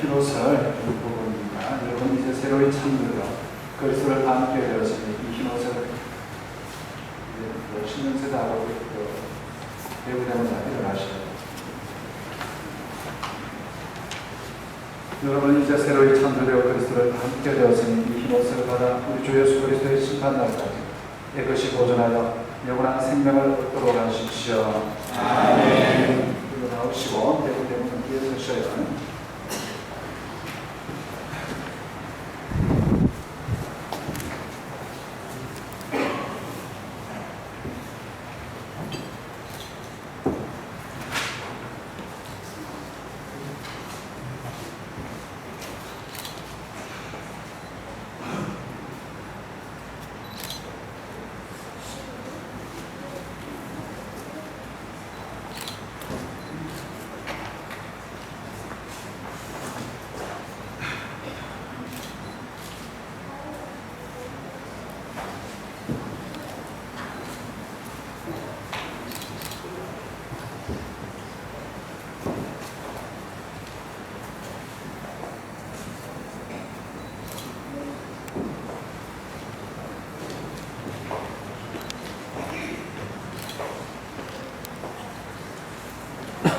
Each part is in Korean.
흰 옷을 입고 봅니다. 여러분 이제 새로이 창조요 그리스도를 담게 되었으니 이 흰 옷을 이제 뭐 신명세도 그 배우되는 날 일어나시고 여러분 이제 새로이 창조되어 그리스도를 함께 되었으니 이 흰 옷을 받아 우리 주 예수 그리스도의 심판 날까지 깨끗이 보존하여 영원한 생명을 얻도록 하십시오. 아멘. 그리고 나오시고 대구 대문은 뒤에 서셔요.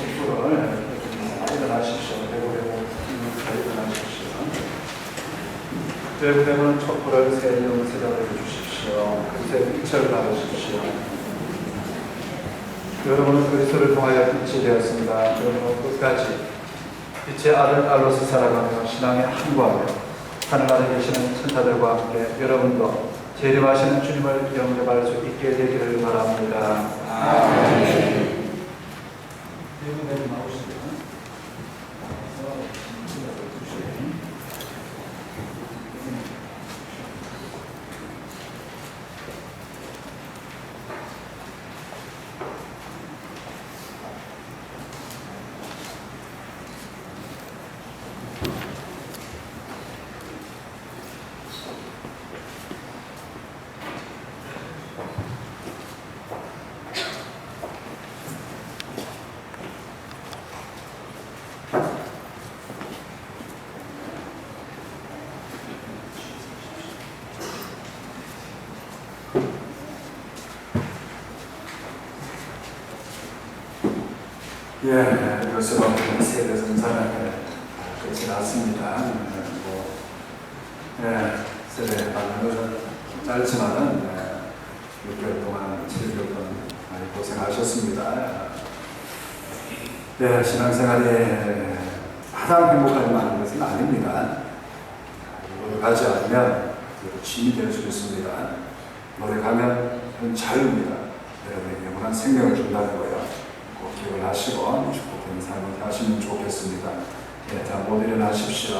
촛불을 일어나십시오. 대구 대문 일어나십시오. 대구 대문은 촛불을 세영 세자로 해주십시오. 그새 빛을 받으십시오. 여러분은 그리스도를 통하여 빛이 되었습니다. 여러분은 끝까지 빛의 아들 알로스 살아가며 신앙에 항구하며 하늘나라에 계시는 천사들과 함께 여러분도 재림하시는 주님을 영접할 수 있게 되기를 바랍니다. 대구대문 나오시면 예, 이것으로 세대 성사는 끝이 났습니다. 예, 뭐, 예, 세대 방송은 짧지만은 예, 6개월 동안, 7개월 동안 많이 고생하셨습니다. 예, 신앙생활이 가장 행복할 만한 것은 아닙니다. 노력하지 않으면 짐이 될 수 있습니다. 노력하면 자유입니다. 여러분에게 영원한 생명을 준다는 거예요. 꼭 기억을 하시고 축복되는 삶을 하시면 좋겠습니다. 예, 자, 모두 일어나십시오.